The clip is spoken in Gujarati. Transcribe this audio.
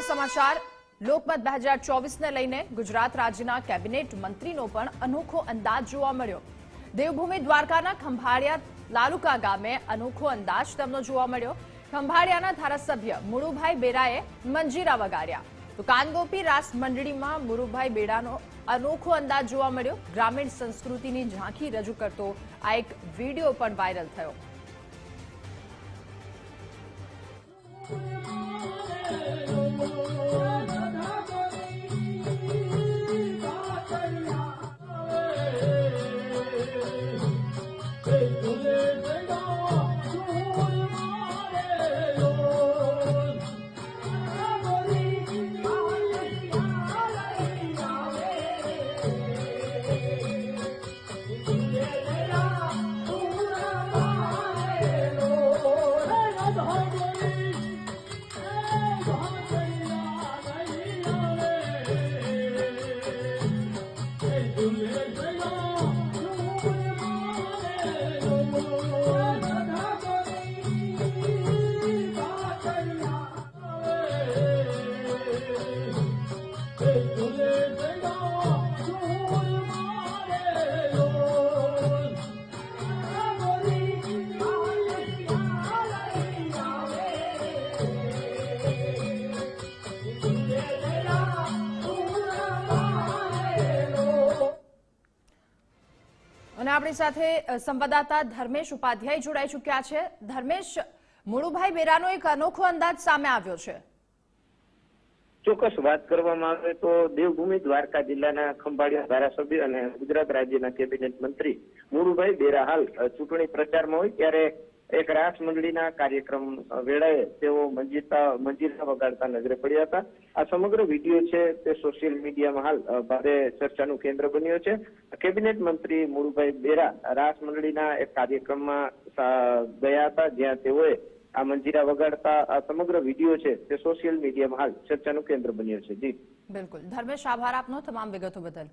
મહત્વના સમાચાર. લોકમત બે હજાર ચોવીસને લઈને ગુજરાત રાજ્યના કેબિનેટ મંત્રીનો પણ અનોખો અંદાજ જોવા મળ્યો. દેવભૂમિ દ્વારકાના ખંભાળિયા લાલુકા ગામે અનોખો અંદાજ તેમનો જોવા મળ્યો. ખંભાળિયાના ધારાસભ્ય મુળુભાઈ બેરાએ મંજીરા વગાડ્યા તો કાનગોપી રાસ મંડળીમાં મુરુભાઈ બેડાનો અનોખો અંદાજ જોવા મળ્યો. ગ્રામીણ સંસ્કૃતિની ઝાંખી રજૂ કરતો આ એક વીડિયો પણ વાયરલ થયો. અને આપણી સાથે સંવાદદાતા ધર્મેશ ઉપાધ્યાય જોડાઈ ચૂક્યા છે. ધર્મેશ, મુળુભાઈ બેરાનો એક અનોખો અંદાજ સામે આવ્યો છે. ચોક્કસ વાત કરવામાં આવે તો દેવભૂમિ દ્વારકા જિલ્લાના ખંભાળિયા ધારાસભ્ય અને ગુજરાત રાજ્યના કેબિનેટ મંત્રી મુળુભાઈ બેરા હાલ ચૂંટણી પ્રચારમાં હોય ત્યારે એક રાસ મંડળીના કાર્યક્રમ વેળાએ તેઓ મંજીતા, મંજીરા વગાડતા નજરે પડ્યા હતા. આ સમગ્ર વીડિયો છે તે સોશિયલ મીડિયામાં હાલ ભારે ચર્ચાનું કેન્દ્ર બન્યો છે. કેબિનેટ મંત્રી મુળુભાઈ બેરા રાસ મંડળીના એક કાર્યક્રમમાં ગયા હતા, જ્યાં તેઓએ આ મંજીરા વગાડતા આ સમગ્ર વીડિયો છે તે સોશિયલ મીડિયામાં હાલ ચર્ચાનું કેન્દ્ર બન્યો છે. જી. બિલકુલ. ધર્મેશ, આભાર આપનો તમામ વિગતો બદલ.